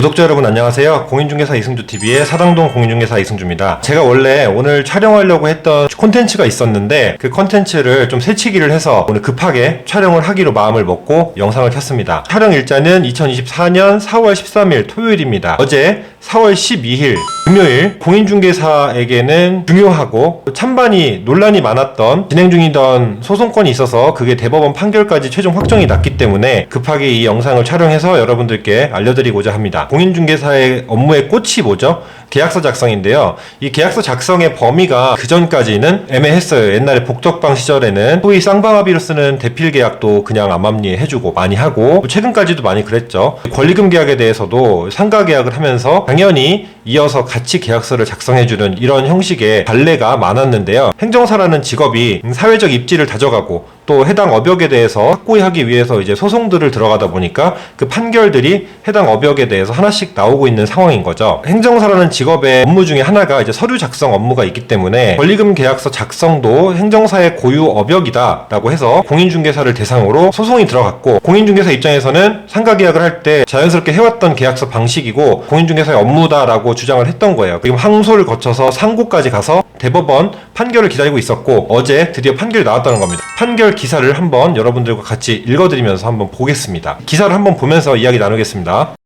구독자 여러분 안녕하세요. 공인중개사 이승주TV의 사당동 공인중개사 이승주입니다. 제가 원래 오늘 촬영하려고 했던 콘텐츠가 있었는데 그 콘텐츠를 좀 새치기를 해서 오늘 급하게 촬영을 하기로 마음을 먹고 영상을 켰습니다. 촬영 일자는 2024년 4월 13일 토요일입니다. 어제 4월 12일 금요일 공인중개사에게는 중요하고 찬반이 논란이 많았던 진행 중이던 소송건이 있어서 그게 대법원 판결까지 최종 확정이 났기 때문에 급하게 이 영상을 촬영해서 여러분들께 알려드리고자 합니다. 공인중개사의 업무의 꽃이 뭐죠? 계약서 작성인데요. 이 계약서 작성의 범위가 그 전까지는 애매했어요. 옛날에 복덕방 시절에는 소위 쌍방합의로 쓰는 대필 계약도 그냥 암암리에 해주고 많이 하고 최근까지도 많이 그랬죠. 권리금 계약에 대해서도 상가 계약을 하면서 당연히 이어서 같이 계약서를 작성해주는 이런 형식의 관례가 많았는데요. 행정사라는 직업이 사회적 입지를 다져가고 또 해당 업역에 대해서 확고히 하기 위해서 이제 소송들을 들어가다 보니까 그 판결들이 해당 업역에 대해서 하나씩 나오고 있는 상황인 거죠. 행정사라는 직업의 업무 중에 하나가 이제 서류 작성 업무가 있기 때문에 권리금 계약서 작성도 행정사의 고유 업역이다라고 해서 공인중개사를 대상으로 소송이 들어갔고 공인중개사 입장에서는 상가 계약을 할 때 자연스럽게 해왔던 계약서 방식이고 공인중개사의 업무다라고 주장을 했던 거예요. 그리고 항소를 거쳐서 상고까지 가서 대법원 판결을 기다리고 있었고 어제 드디어 판결이 나왔다는 겁니다. 판결 기사를 한번 여러분들과 같이 읽어드리면서 한번 보겠습니다. 기사를 한번 보면서 이야기 나누겠습니다.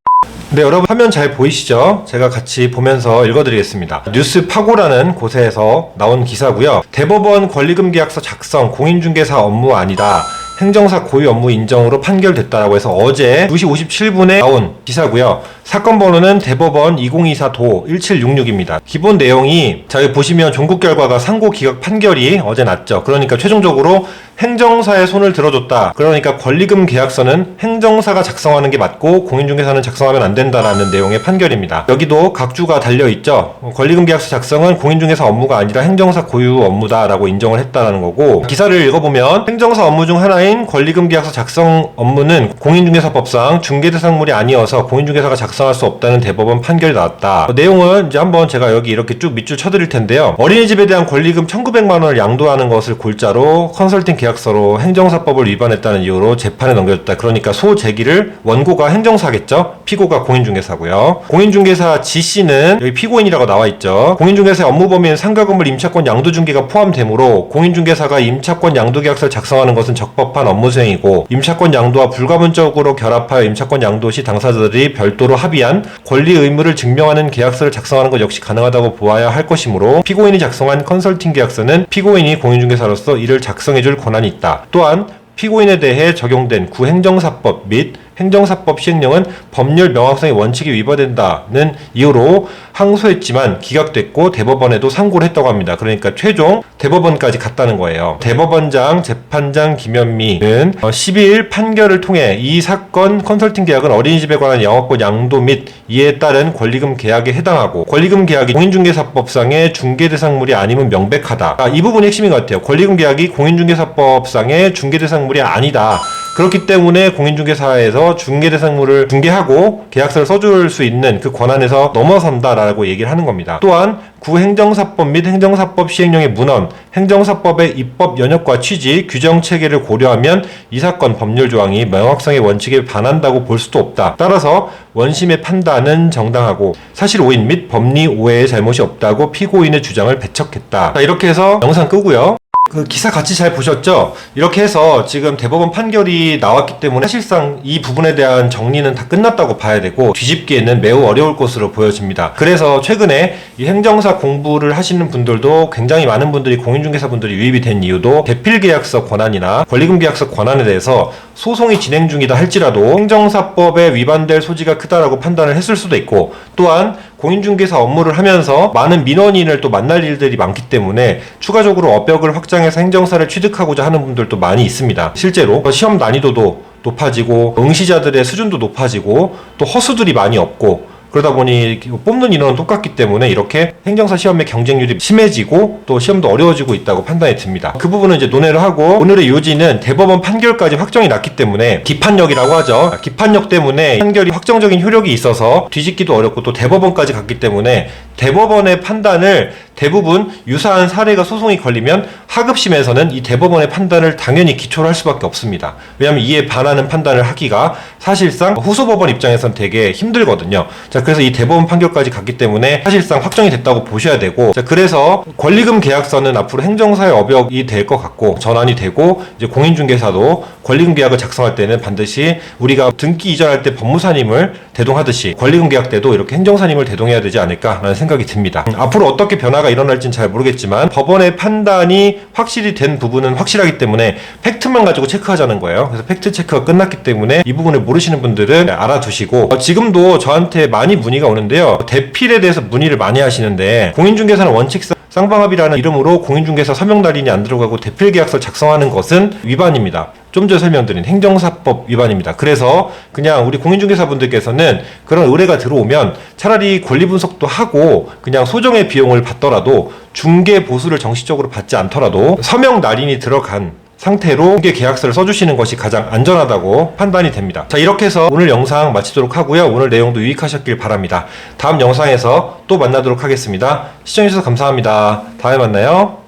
네, 여러분 화면 잘 보이시죠? 제가 같이 보면서 읽어드리겠습니다. 뉴스 파고라는 곳에서 나온 기사고요. 대법원 권리금 계약서 작성 공인중개사 업무 아니다. 행정사 고유 업무 인정으로 판결됐다라고 해서 어제 2시 57분에 나온 기사고요. 사건 번호는 대법원 2024도 1766입니다. 기본 내용이 자 여기 보시면 종국 결과가 상고 기각 판결이 어제 났죠. 그러니까 최종적으로 행정사의 손을 들어줬다. 그러니까 권리금 계약서는 행정사가 작성하는 게 맞고 공인중개사는 작성하면 안 된다라는 내용의 판결입니다. 여기도 각주가 달려 있죠. 권리금 계약서 작성은 공인중개사 업무가 아니라 행정사 고유 업무다라고 인정을 했다라는 거고 기사를 읽어보면 행정사 업무 중 하나인 권리금 계약서 작성 업무는 공인중개사법상 중개 대상물이 아니어서 공인중개사가 작성 할 수 없다는 대법원 판결이 나왔다. 그 내용은 이제 한번 제가 여기 이렇게 쭉 밑줄 쳐드릴 텐데요. 어린이집에 대한 권리금 1,900만 원을 양도하는 것을 골자로 컨설팅 계약서로 행정사법을 위반했다는 이유로 재판에 넘겨졌다. 그러니까 소 제기를 원고가 행정사겠죠? 피고가 공인중개사고요. 공인중개사 지 씨는 여기 피고인이라고 나와 있죠. 공인중개사의 업무 범위는 상가 건물 임차권 양도 중개가 포함되므로 공인중개사가 임차권 양도 계약서를 작성하는 것은 적법한 업무 수행이고 임차권 양도와 불가분적으로 결합하여 임차권 양도 시 당사자들이 별도로 합의한 권리 의무를 증명하는 계약서를 작성하는 것 역시 가능하다고 보아야 할 것이므로 피고인이 작성한 컨설팅 계약서는 피고인이 공인중개사로서 이를 작성해줄 권한이 있다. 또한 피고인에 대해 적용된 구행정사법 및 행정사법 시행령은 법률 명확성의 원칙이 위반된다는 이유로 항소했지만 기각됐고 대법원에도 상고를 했다고 합니다. 그러니까 최종 대법원까지 갔다는 거예요. 대법원장 재판장 김현미는 12일 판결을 통해 이 사건 컨설팅 계약은 어린이집에 관한 영업권 양도 및 이에 따른 권리금 계약에 해당하고 권리금 계약이 공인중개사법상의 중개 대상물이 아니면 명백하다. 아, 이 부분이 핵심인 것 같아요. 권리금 계약이 공인중개사법상의 중개 대상물이 아니다. 그렇기 때문에 공인중개사에서 중개대상물을 중개하고 계약서를 써줄 수 있는 그 권한에서 넘어선다라고 얘기를 하는 겁니다. 또한 구행정사법 및 행정사법 시행령의 문헌, 행정사법의 입법 연역과 취지, 규정 체계를 고려하면 이 사건 법률 조항이 명확성의 원칙에 반한다고 볼 수도 없다. 따라서 원심의 판단은 정당하고 사실 오인 및 법리 오해의 잘못이 없다고 피고인의 주장을 배척했다. 자, 이렇게 해서 영상 끄고요. 그 기사 같이 잘 보셨죠? 이렇게 해서 지금 대법원 판결이 나왔기 때문에 사실상 이 부분에 대한 정리는 다 끝났다고 봐야 되고 뒤집기에는 매우 어려울 것으로 보여집니다. 그래서 최근에 이 행정사 공부를 하시는 분들도 굉장히 많은 분들이 공인중개사 분들이 유입이 된 이유도 대필 계약서 권한이나 권리금 계약서 권한에 대해서 소송이 진행 중이다 할지라도 행정사법에 위반될 소지가 크다라고 판단을 했을 수도 있고 또한 공인중개사 업무를 하면서 많은 민원인을 또 만날 일들이 많기 때문에 추가적으로 업역을 확장해서 행정사를 취득하고자 하는 분들도 많이 있습니다. 실제로 시험 난이도도 높아지고 응시자들의 수준도 높아지고 또 허수들이 많이 없고 그러다 보니 뽑는 인원은 똑같기 때문에 이렇게 행정사 시험의 경쟁률이 심해지고 또 시험도 어려워지고 있다고 판단이 듭니다. 그 부분은 이제 논의를 하고 오늘의 요지는 대법원 판결까지 확정이 났기 때문에 기판력이라고 하죠. 기판력 때문에 판결이 확정적인 효력이 있어서 뒤집기도 어렵고 또 대법원까지 갔기 때문에 대법원의 판단을 대부분 유사한 사례가 소송이 걸리면 하급심에서는 이 대법원의 판단을 당연히 기초로 할 수밖에 없습니다. 왜냐하면 이에 반하는 판단을 하기가 사실상 후소법원 입장에선 되게 힘들거든요. 자, 그래서 이 대법원 판결까지 갔기 때문에 사실상 확정이 됐다고 보셔야 되고, 자, 그래서 권리금 계약서는 앞으로 행정사의 어벽이 될 것 같고 전환이 되고 이제 공인중개사도 권리금 계약을 작성할 때는 반드시 우리가 등기 이전할 때 법무사님을 대동하듯이 권리금 계약 때도 이렇게 행정사님을 대동해야 되지 않을까라는 생각이 듭니다. 음, 앞으로 어떻게 변화가 일어날지는 잘 모르겠지만 법원의 판단이 확실히 된 부분은 확실하기 때문에 팩트만 가지고 체크하자는 거예요. 그래서 팩트 체크가 끝났기 때문에 이 부분을 모르시는 분들은 알아두시고 어, 지금도 저한테 많이 문의가 오는데요. 대필에 대해서 문의를 많이 하시는데 공인중개사는 원칙상 쌍방합이라는 이름으로 공인중개사 서명날인이 안 들어가고 대필 계약서 작성하는 것은 위반입니다. 좀 전에 설명드린 행정사법 위반입니다. 그래서 그냥 우리 공인중개사분들께서는 그런 의뢰가 들어오면 차라리 권리 분석도 하고 그냥 소정의 비용을 받더라도 중개 보수를 정식적으로 받지 않더라도 서명 날인이 들어간 상태로 중개 계약서를 써주시는 것이 가장 안전하다고 판단이 됩니다. 자, 이렇게 해서 오늘 영상 마치도록 하고요. 오늘 내용도 유익하셨길 바랍니다. 다음 영상에서 또 만나도록 하겠습니다. 시청해주셔서 감사합니다. 다음에 만나요.